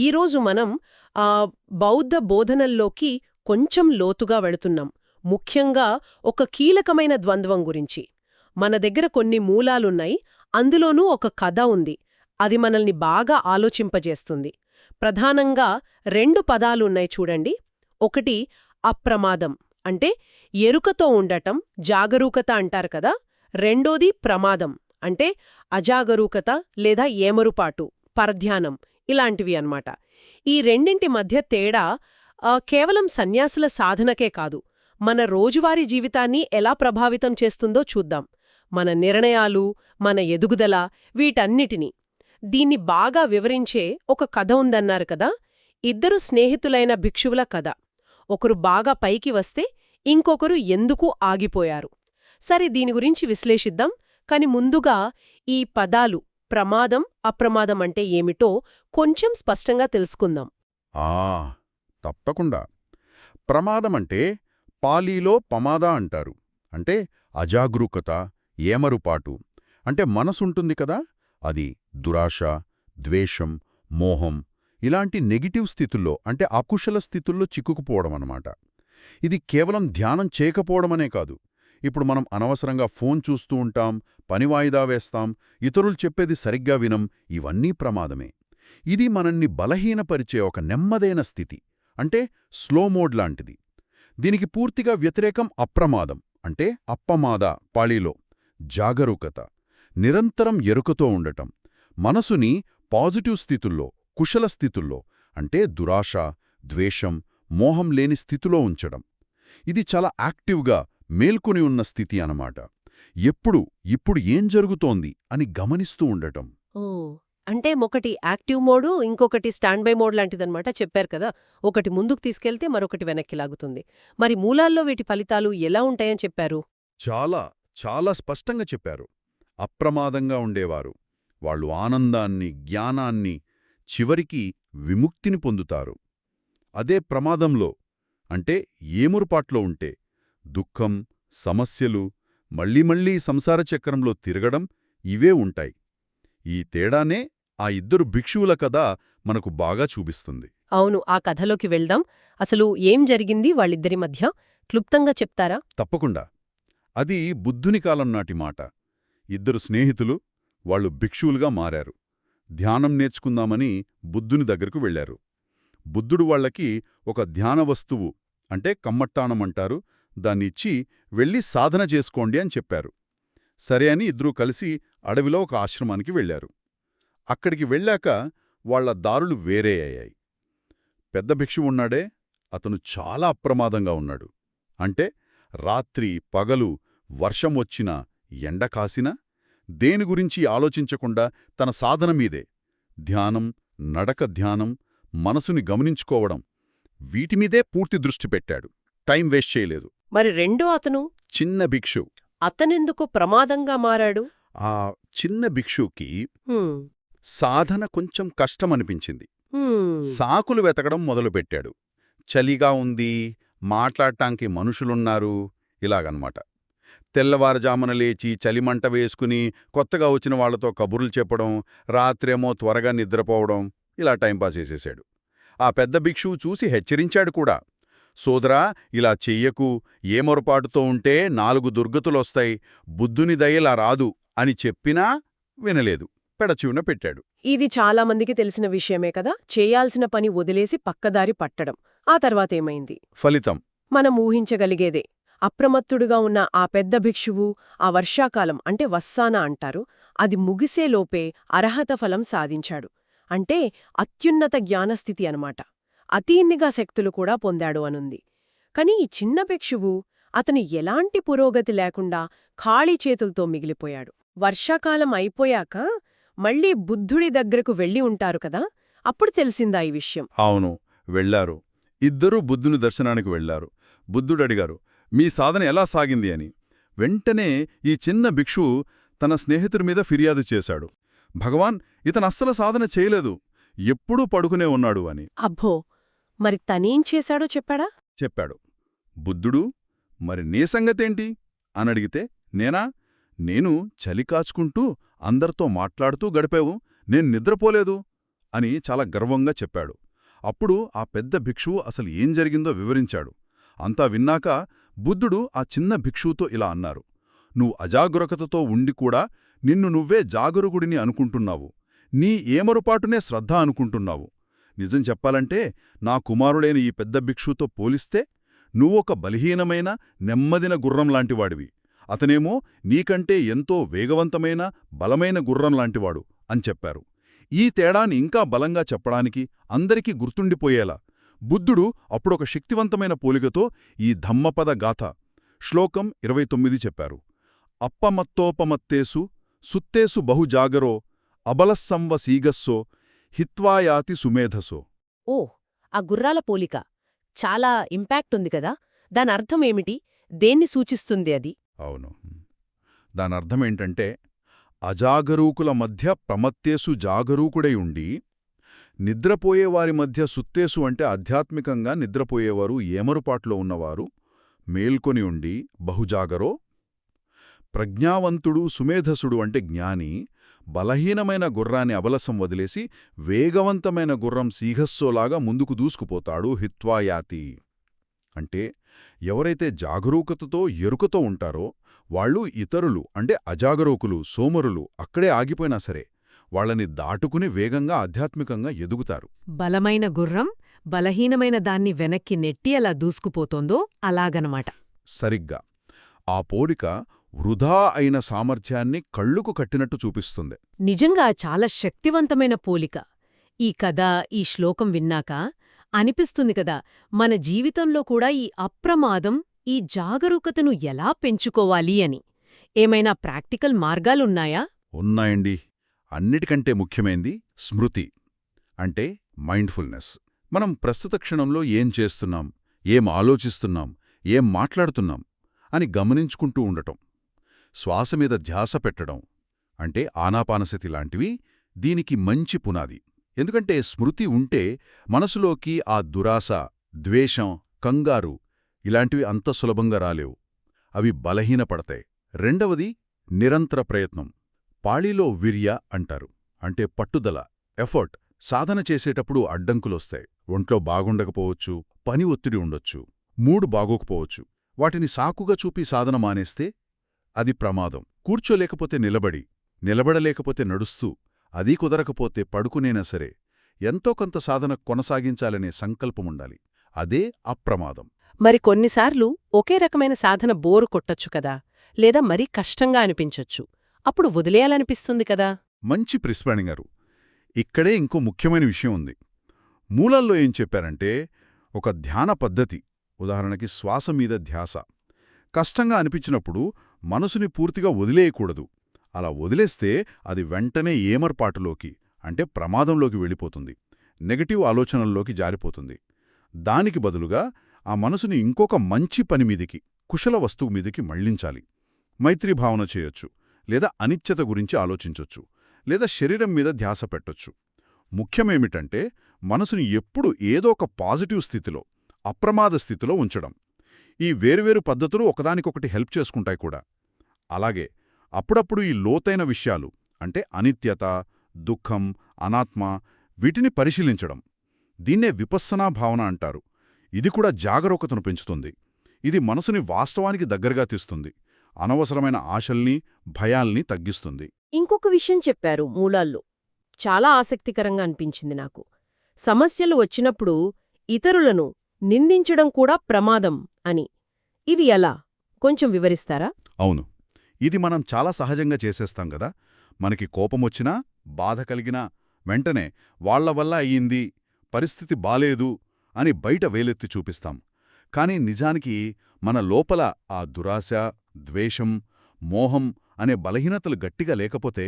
ఈరోజు మనం ఆ బౌద్ధ బోధనల్లోకి కొంచెం లోతుగా వెళుతున్నాం. ముఖ్యంగా ఒక కీలకమైన ద్వంద్వం గురించి. మన దగ్గర కొన్ని మూలాలున్నాయి. అందులోనూ ఒక కథ ఉంది. అది మనల్ని బాగా ఆలోచింపజేస్తుంది. ప్రధానంగా రెండు పదాలున్నాయి చూడండి. ఒకటి అప్రమాదం అంటే ఎరుకతో ఉండటం జాగరూకత అంటారు కదా. రెండోది ప్రమాదం అంటే అజాగరూకత లేదా ఏమరుపాటు పరధ్యానం ఇలాంటివి అన్నమాట. ఈ రెండింటి మధ్య తేడా కేవలం సన్యాసుల సాధనకే కాదు. మన రోజువారీ జీవితాన్ని ఎలా ప్రభావితం చేస్తుందో చూద్దాం. మన నిర్ణయాలు మన ఎదుగుదల వీటన్నిటినీ. దీన్ని బాగా వివరించే ఒక కథ ఉందన్నారు కదా? ఇద్దరు స్నేహితులైన భిక్షువుల కథ. ఒకరు బాగా పైకి వస్తే ఇంకొకరు ఎందుకు ఆగిపోయారు? సరే దీని గురించి విశ్లేషిద్దాం. కాని ముందుగా ఈ పదాలు ప్రమాదం అప్రమాదం అంటే ఏమిటో కొంచెం స్పష్టంగా తెలుసుకుందాం. ఆ తప్పకుండా. ప్రమాదమంటే పాలీలో పమాద అంటారు. అంటే అజాగరూకత ఏమరుపాటు. అంటే మనసుంటుంది కదా అది దురాశ ద్వేషం మోహం ఇలాంటి నెగిటివ్ స్థితుల్లో అంటే అకుశల స్థితుల్లో చిక్కుకుపోవడం అన్నమాట ఇది కేవలం ధ్యానం చేయకపోవడమనే కాదు. ఇప్పుడు మనం అనవసరంగా ఫోన్ చూస్తూ ఉంటాం పని వాయిదా వేస్తాం ఇతరులు చెప్పేది సరిగ్గా వినం ఇవన్నీ ప్రమాదమే. ఇది మనల్ని బలహీనపరిచే ఒక నెమ్మదైన స్థితి అంటే స్లో మోడ్ లాంటిది. దీనికి పూర్తిగా వ్యతిరేకం అప్రమాదం అంటే అప్పమాద పాళీలో జాగరూకత నిరంతరం ఎరుకతో ఉండటం. మనసుని పాజిటివ్ స్థితుల్లో కుశల స్థితుల్లో అంటే దురాశ ద్వేషం మోహం లేని స్థితిలో ఉంచడం. ఇది చాలా యాక్టివ్గా మేల్కొని ఉన్న స్థితి అన్నమాట. ఎప్పుడు ఇప్పుడు ఏం జరుగుతోంది అని గమనిస్తూ ఉండటం. ఓ అంటే ఒకటి యాక్టివ్ మోడు ఇంకొకటి స్టాండ్ బై మోడ్ లాంటిదన్నమాట చెప్పారు కదా. ఒకటి ముందుకు తీసుకెళ్తే మరొకటి వెనక్కి లాగుతుంది. మరి మూలాల్లో వీటి ఫలితాలు ఎలా ఉంటాయని చెప్పారు? చాలా చాలా స్పష్టంగా చెప్పారు. అప్రమాదంగా ఉండేవారు. వాళ్ళు ఆనందాన్ని జ్ఞానాన్ని చివరికి విముక్తిని పొందుతారు. అదే ప్రమాదంలో అంటే ఏమురుపాట్లో ఉంటే దుఃఖం సమస్యలు మళ్ళీ మళ్ళీ సంసార చక్రంలో తిరగడం ఇవే ఉంటాయి. ఈ తేడానే ఆ ఇద్దరు భిక్షువుల కథ మనకు బాగా చూపిస్తుంది. అవును ఆ కథలోకి వెళ్దాం. అసలు ఏం జరిగింది వాళ్ళిద్దరి మధ్య? క్లుప్తంగా చెప్తారా? తప్పకుండా. అది బుద్ధుని కాలం నాటి మాట. ఇద్దరు స్నేహితులు వాళ్ళు భిక్షువులుగా మారారు. ధ్యానం నేర్చుకుందామని బుద్ధుని దగ్గరకు వెళ్ళారు బుద్ధుడు వాళ్ళకి ఒక ధ్యాన వస్తువు అంటే కమ్మట్టానమంటారు దాన్నిచ్చి వెళ్ళి సాధన చేసుకోండి అని చెప్పారు. సరే అని ఇద్దరూ కలిసి అడవిలో ఒక ఆశ్రమానికి వెళ్ళారు అక్కడికి వెళ్ళాక వాళ్ళ దారులు వేరే అయ్యాయి. పెద్ద భిక్షువు ఉన్నాడే అతను చాలా అప్రమాదంగా ఉన్నాడు. అంటే రాత్రి పగలు వర్షం వచ్చినా ఎండ కాసినా దేని గురించి ఆలోచించకుండా తన సాధన మీదే ధ్యానం నడక ధ్యానం మనసుని గమనించుకోవడం వీటిమీదే పూర్తి దృష్టి పెట్టాడు. టైం వేస్ట్ చేయలేదు. మరి రెండో అతను? చిన్న భిక్షు. అతనెందుకు ప్రమాదంగా మారాడు? ఆ చిన్న భిక్షుకి సాధన కొంచెం కష్టమనిపించింది. సాకులు వెతకడం మొదలుపెట్టాడు. చలిగా ఉంది మాట్లాడటానికి మనుషులున్నారు ఇలాగనమాట. తెల్లవారుజామున లేచి చలిమంట వేసుకుని కొత్తగా వచ్చిన వాళ్ళతో కబుర్లు చెప్పడం రాత్రేమో త్వరగా నిద్రపోవడం ఇలా టైంపాస్ చేసేశాడు ఆ పెద్ద భిక్షువు చూసి హెచ్చరించాడు కూడా. సోదరా ఇలా చెయ్యకు. ఏ మొరపాటుతో ఉంటే నాలుగు దుర్గతులొస్తాయి. బుద్ధుని దయలా రాదు అని చెప్పినా వినలేదు. పెడచివున పెట్టాడు. ఇది చాలా మందికి తెలిసిన విషయమే కదా. చేయాల్సిన పని వదిలేసి పక్కదారి పట్టడం. ఆ తర్వాతేమైంది ఫలితం. మనం ఊహించగలిగేదే. అప్రమత్తుడుగా ఉన్న ఆ పెద్ద భిక్షువు ఆ వర్షాకాలం అంటే వస్సాన అంటారు. అది ముగిసేలోపే అర్హత ఫలం సాధించాడు. అంటే అత్యున్నత జ్ఞానస్థితి అనమాట అతీన్నిగా శక్తులు కూడా పొందాడు అనుంది. కాని ఈ చిన్న భిక్షువు అతను ఎలాంటి పురోగతి లేకుండా ఖాళీ చేతులతో మిగిలిపోయాడు. వర్షాకాలం అయిపోయాక మళ్ళీ బుద్ధుడి దగ్గరకు వెళ్ళి ఉంటారు కదా అప్పుడు తెలిసిందా ఈ విషయం? అవును వెళ్ళారు ఇద్దరూ బుద్ధుని దర్శనానికి వెళ్ళారు బుద్ధుడడిగారు మీ సాధన ఎలా సాగింది? అని. వెంటనే ఈ చిన్న భిక్షువు తన స్నేహితుడి మీద ఫిర్యాదు చేశాడు. భగవాన్ ఇతను అస్సలు సాధన చేయలేదు. ఎప్పుడూ పడుకునే ఉన్నాడు అని. అబ్బో! మరి తనేం చేశాడో చెప్పాడా? చెప్పాడు. బుద్ధుడు మరి నీ సంగతేంటి? అనడిగితే నేనా? నేను చలి కాచుకుంటూ అందరితో మాట్లాడుతూ గడిపావు. నేను నిద్రపోలేదు అని చాలా గర్వంగా చెప్పాడు. అప్పుడు ఆ పెద్ద భిక్షువు అసలు ఏం జరిగిందో వివరించాడు. అంతా విన్నాక బుద్ధుడు ఆ చిన్న భిక్షువుతో ఇలా అన్నారు. నువ్వు అజాగ్రకతతో ఉండి కూడా నిన్ను నువ్వే జాగరుకుడిని అనుకుంటున్నావు. నీ ఏమరుపాటునే శ్రద్ధ అనుకుంటున్నావు. నిజం చెప్పాలంటే నా కుమారుడైన ఈ పెద్ద భిక్షుతో పోలిస్తే నువ్వొక బలహీనమైన నెమ్మదిన గుర్రం లాంటివాడివి. అతనేమో నీకంటే ఎంతో వేగవంతమైన బలమైన గుర్రం లాంటివాడు అని చెప్పారు. ఈ తేడాని ఇంకా బలంగా చెప్పడానికి అందరికీ గుర్తుండిపోయేలా. బుద్ధుడు అప్పుడొక శక్తివంతమైన పోలికతో ఈ ధమ్మపద గాథ శ్లోకం ఇరవై తొమ్మిది చెప్పారు. అప్పమత్తోపమత్తేసు సుత్తేసు బహుజాగరో అబలస్సంవ సీగస్సో హిత్వాయాతి సుమేధసో. ఓ ఆ గుర్రాల పోలిక. చాలా ఇంపాక్ట్ ఉంది కదా. దాని అర్థం ఏమిటి? దేన్ని సూచిస్తుంది అది? అవును. దానర్థమేంటంటే అజాగరూకుల మధ్య ప్రమత్తేసు జాగరూకుడై ఉండి నిద్రపోయేవారి మధ్య సుత్తేసు అంటే ఆధ్యాత్మికంగా నిద్రపోయేవారు ఏమరుపాట్లో ఉన్నవారు మేల్కొని ఉండి బహుజాగరో ప్రజ్ఞావంతుడు సుమేధసుడు అంటే జ్ఞాని బలహీనమైన గుర్రాన్ని అబలసం వదిలేసి వేగవంతమైన గుర్రం సీహస్సోలాగా ముందుకు దూసుకుపోతాడు హిత్వాయాతి. అంటే ఎవరైతే జాగరూకతతో ఎరుకతో ఉంటారో వాళ్ళు ఇతరులు అంటే అజాగరూకులు సోమరులు అక్కడే ఆగిపోయినా సరే వాళ్ళని దాటుకుని వేగంగా ఆధ్యాత్మికంగా ఎదుగుతారు. బలమైన గుర్రం బలహీనమైన దాన్ని వెనక్కి నెట్టి అలా దూసుకుపోతోందో అలాగనమాట. సరిగ్గా. ఆ పోలిక వృధా అయిన సామర్థ్యాన్ని కళ్ళుకు కట్టినట్టు చూపిస్తుంది. నిజంగా చాలా శక్తివంతమైన పోలిక. ఈ కథ ఈ శ్లోకం విన్నాక అనిపిస్తుంది కదా మన జీవితంలో కూడా ఈ అప్రమాదం ఈ జాగరూకతను ఎలా పెంచుకోవాలి అని. ఏమైనా ప్రాక్టికల్ మార్గాలున్నాయా? ఉన్నాయండి. అన్నిటికంటే ముఖ్యమైంది స్మృతి అంటే మైండ్ఫుల్నెస్. మనం ప్రస్తుత క్షణంలో ఏం చేస్తున్నాం ఏం ఆలోచిస్తున్నాం ఏం మాట్లాడుతున్నాం అని గమనించుకుంటూ ఉండటం. శ్వాస మీద ధ్యాస పెట్టడం అంటే ఆనాపానసతి లాంటివి దీనికి మంచి పునాది. ఎందుకంటే స్మృతి ఉంటే మనసులోకి ఆ దురాశ ద్వేషం కంగారు ఇలాంటివి అంత సులభంగా రాలేవు. అవి బలహీనపడతాయి. రెండవది నిరంతర ప్రయత్నం. పాళీలో విర్య అంటారు. అంటే పట్టుదల ఎఫర్ట్ సాధన చేసేటప్పుడు అడ్డంకులొస్తాయి. ఒంట్లో బాగుండకపోవచ్చు పని ఒత్తిడి ఉండొచ్చు మూడు బాగోకపోవచ్చు. వాటిని సాకుగా చూపి సాధన మానేస్తే అది ప్రమాదం. కూర్చోలేకపోతే నిలబడి నిలబడలేకపోతే నడుస్తూ అదీ కుదరకపోతే పడుకునేనా సరే ఎంతో కొంత సాధన కొనసాగించాలనే సంకల్పముండాలి. అదే అప్రమాదం. మరి కొన్నిసార్లు ఒకే రకమైన సాధన బోరు కొట్టొచ్చు కదా లేదా మరీ కష్టంగా అనిపించొచ్చు. అప్పుడు వదిలేయాలనిపిస్తుంది కదా. మంచి ప్రిస్పాణింగారు ఇక్కడే ఇంకో ముఖ్యమైన విషయం ఉంది. మూలల్లో ఏం చెప్పారంటే ఒక ధ్యాన పద్ధతి ఉదాహరణకి శ్వాస మీద ధ్యాస. కష్టంగా అనిపించినప్పుడు మనసుని పూర్తిగా వదిలేయకూడదు. అలా వదిలేస్తే అది వెంటనే ఏమర్పాటులోకి అంటే ప్రమాదంలోకి వెళ్ళిపోతుంది. నెగటివ్ ఆలోచనల్లోకి జారిపోతుంది. దానికి బదులుగా ఆ మనసుని ఇంకొక మంచి పని మీదికి కుశల వస్తువు మీదికి మళ్ళించాలి. మైత్రీ భావన చేయొచ్చు లేదా అనిత్యత గురించి ఆలోచించొచ్చు లేదా శరీరం మీద ధ్యాస పెట్టొచ్చు. ముఖ్యమేమిటంటే మనసుని ఎప్పుడు ఏదో ఒక పాజిటివ్ స్థితిలో అప్రమాద స్థితిలో ఉంచడం. ఈ వేర్వేరు పద్ధతులు ఒకదానికొకటి హెల్ప్ చేసుకుంటాయి కూడా. అలాగే అప్పుడప్పుడు ఈ లోతైన విషయాలు అంటే అనిత్యత దుఃఖం అనాత్మ వీటిని పరిశీలించడం. దీన్నే విపස්සనా భావన అంటారు. ఇది కూడా జాగరూకతను పెంచుతుంది. ఇది మనసుని వాస్తవానికి దగ్గరగా తీస్తుంది. అనవసరమైన ఆశల్ని భయాల్ని తగ్గిస్తుంది. ఇంకొక విషయం చెప్పారు మూలాల్లో. చాలా ఆసక్తికరంగా అనిపించింది నాకు. సమస్యలు వచ్చినప్పుడు ఇతరులను నిందించడం కూడా ప్రమాదం అని. ఇవి ఎలా? కొంచెం వివరిస్తారా? అవును. ఇది మనం చాలా సహజంగా చేసేస్తాం కదా. మనకి కోపమొచ్చినా బాధ కలిగినా వెంటనే వాళ్ళ వల్ల అయ్యింది పరిస్థితి బాలేదు అని బయట వేలెత్తి చూపిస్తాం. కాని నిజానికి మన లోపల ఆ దురాశ ద్వేషం మోహం అనే బలహీనతలు గట్టిగా లేకపోతే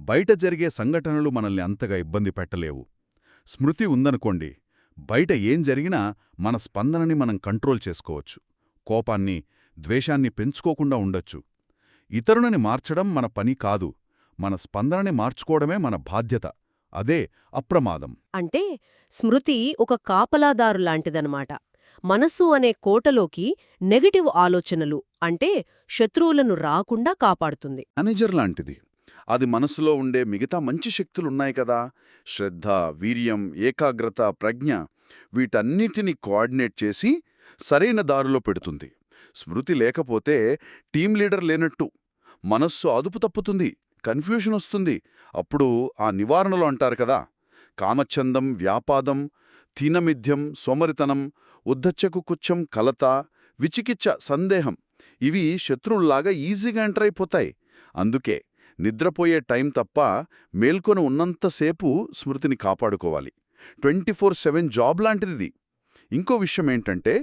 బయట జరిగే సంఘటనలు మనల్ని అంతగా ఇబ్బంది పెట్టలేవు. స్మృతి ఉందనుకోండి బయట ఏం జరిగినా మన స్పందనని మనం కంట్రోల్ చేసుకోవచ్చు. కోపాన్ని ద్వేషాన్ని పెంచుకోకుండా ఉండొచ్చు. ఇతరులని మార్చడం మన పని కాదు. మన స్పందనని మార్చుకోవడమే మన బాధ్యత. అదే అప్రమాదం. అంటే స్మృతి ఒక కాపలాదారు లాంటిదనమాట. మనస్సు అనే కోటలోకి నెగటివ్ ఆలోచనలు అంటే శత్రువులను రాకుండా కాపాడుతుంది. మేనేజర్ లాంటిది. అది మనసులో ఉండే మిగతా మంచి శక్తులున్నాయి కదా. శ్రద్ధ వీర్యం ఏకాగ్రత ప్రజ్ఞ వీటన్నిటినీ కోఆర్డినేట్ చేసి సరైన దారిలో పెడుతుంది. స్మృతి లేకపోతే టీం లీడర్ లేనట్టు. మనస్సు అదుపు తప్పుతుంది కన్ఫ్యూషన్ వస్తుంది. అప్పుడు ఆ నివారణలు అంటారు కదా కామఛందం వ్యాపాదం తీనమిథ్యం సోమరితనం ఉద్ధచ్చకు కుచ్చం కలత విచికిచ్చ సందేహం. ఇవి శత్రువుల్లాగా ఈజీగా ఎంటర్ అయిపోతాయి. అందుకే నిద్రపోయే టైం తప్ప మేల్కొని ఉన్నంతసేపు స్మృతిని కాపాడుకోవాలి. ట్వంటీ ఫోర్ సెవెన్ జాబ్ లాంటిది ఇంకో విషయం ఏంటంటే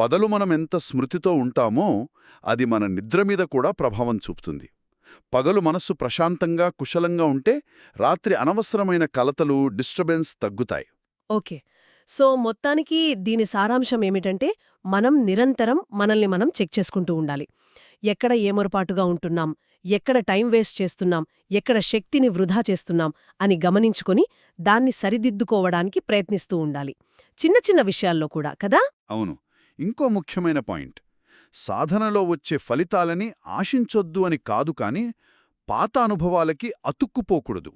పదలు మనం ఎంత స్మృతితో ఉంటామో అది మన నిద్ర మీద కూడా ప్రభావం చూపుతుంది. పగలు మనస్సు ప్రశాంతంగా కుశలంగా ఉంటే రాత్రి అనవసరమైన కలతలు డిస్టర్బెన్స్ తగ్గుతాయి. ఓకే. సో మొత్తానికి దీని సారాంశం ఏమిటంటే మనం నిరంతరం మనల్ని మనం చెక్ చేసుకుంటూ ఉండాలి. ఎక్కడ ఏమొరపాటుగా ఉంటున్నాం? ఎక్కడ టైం వేస్ట్ చేస్తున్నాం? ఎక్కడ శక్తిని వృధా చేస్తున్నాం? అని గమనించుకొని దాన్ని సరిదిద్దుకోవడానికి ప్రయత్నిస్తూ ఉండాలి. చిన్న చిన్న విషయాల్లో కూడా కదా? అవును. ఇంకో ముఖ్యమైన పాయింట్. సాధనలో వచ్చే ఫలితాలని ఆశించొద్దు అని కాదు కాని పాత అనుభవాలకి అతుక్కుపోకూడదు.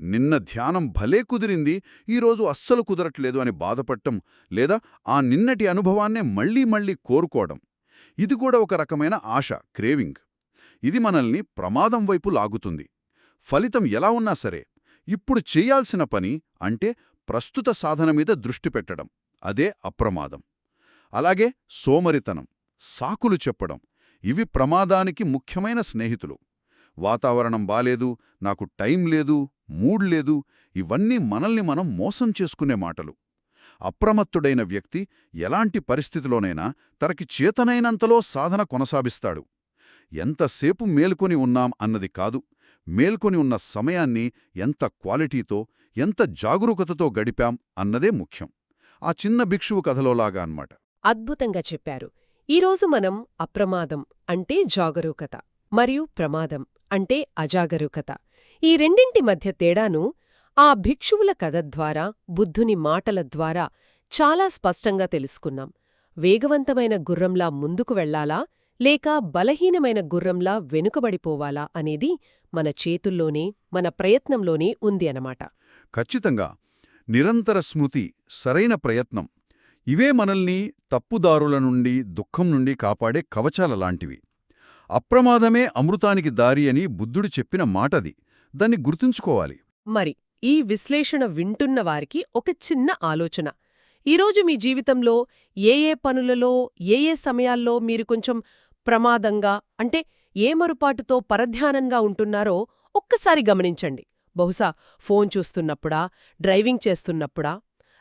నిన్న ధ్యానం భలే కుదిరింది ఈరోజు అస్సలు కుదరట్లేదు అని బాధపడటం లేదా ఆ నిన్నటి అనుభవాన్నే మళ్ళీ మళ్ళీ కోరుకోవడం. ఇది కూడా ఒక రకమైన ఆశ క్రేవింగ్. ఇది మనల్ని ప్రమాదం వైపు లాగుతుంది. ఫలితం ఎలా ఉన్నా సరే ఇప్పుడు చేయాల్సిన పని అంటే ప్రస్తుత సాధన మీద దృష్టి పెట్టడం. అదే అప్రమాదం. అలాగే సోమరితనం సాకులు చెప్పడం ఇవి ప్రమాదానికి ముఖ్యమైన స్నేహితులు. వాతావరణం బాలేదు నాకు టైం లేదు మూడ్ లేదు ఇవన్నీ మనల్ని మనం మోసం చేసుకునే మాటలు. అప్రమత్తుడైన వ్యక్తి ఎలాంటి పరిస్థితిలోనైనా తనకి చేతనైనంతలో సాధన కొనసాగిస్తాడు ఎంతసేపు మేల్కొని ఉన్నాం అన్నది కాదు మేల్కొని ఉన్న సమయాన్ని ఎంత క్వాలిటీతో ఎంత జాగరూకతతో గడిపాం అన్నదే ముఖ్యం. ఆ చిన్న భిక్షువు కథలోలాగా అన్నమాట. అద్భుతంగా చెప్పారు. ఈరోజు మనం అప్రమాదం అంటే జాగరూకత మరియు ప్రమాదం అంటే అజాగరూకత. ఈ రెండింటి మధ్య తేడాను ఆ భిక్షువుల కథ ద్వారా బుద్ధుని మాటల ద్వారా చాలా స్పష్టంగా తెలుసుకున్నాం. వేగవంతమైన గుర్రంలా ముందుకు వెళ్ళాలా లేక బలహీనమైన గుర్రంలా వెనుకబడిపోవాలా అనేది మన చేతుల్లోనే మన ప్రయత్నంలోనే ఉంది అనమాట ఖచ్చితంగా. నిరంతర స్మృతి సరైన ప్రయత్నం. ఇవే మనల్ని తప్పుదారుల నుండి దుఃఖం నుండి కాపాడే కవచాల లాంటివి. అప్రమాదమే అమృతానికి దారి అని బుద్ధుడు చెప్పిన మాటది. దాన్ని గుర్తుంచుకోవాలి. మరి ఈ విశ్లేషణ వింటున్న వారికి ఒక చిన్న ఆలోచన. ఈరోజు మీ జీవితంలో ఏ ఏ పనులలో ఏ ఏ సమయాల్లో మీరు కొంచెం ప్రమాదంగా అంటే ఏ మరుపాటుతో పరధ్యానంగా ఉంటున్నారో ఒక్కసారి గమనించండి. బహుశా ఫోన్ చూస్తున్నప్పుడా డ్రైవింగ్ చేస్తున్నప్పుడా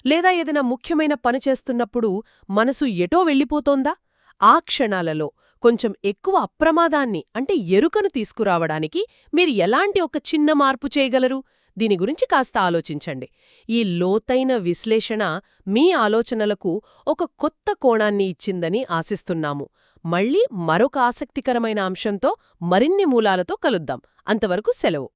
లేదా ఏదైనా ముఖ్యమైన పని చేస్తున్నప్పుడు మనసు ఎటో వెళ్ళిపోతోందా? ఆ క్షణాలలో కొంచెం ఎక్కువ అప్రమాదాన్ని అంటే ఎరుకను తీసుకురావడానికి మీరు ఎలాంటి ఒక చిన్న మార్పు చేయగలరు? దీని గురించి కాస్త ఆలోచించండి. ఈ లోతైన విశ్లేషణ మీ ఆలోచనలకు ఒక కొత్త కోణాన్ని ఇచ్చిందని ఆశిస్తున్నాము. మళ్ళీ మరొక ఆసక్తికరమైన అంశంతో మరిన్ని మూలాలతో కలుద్దాం. అంతవరకు సెలవు.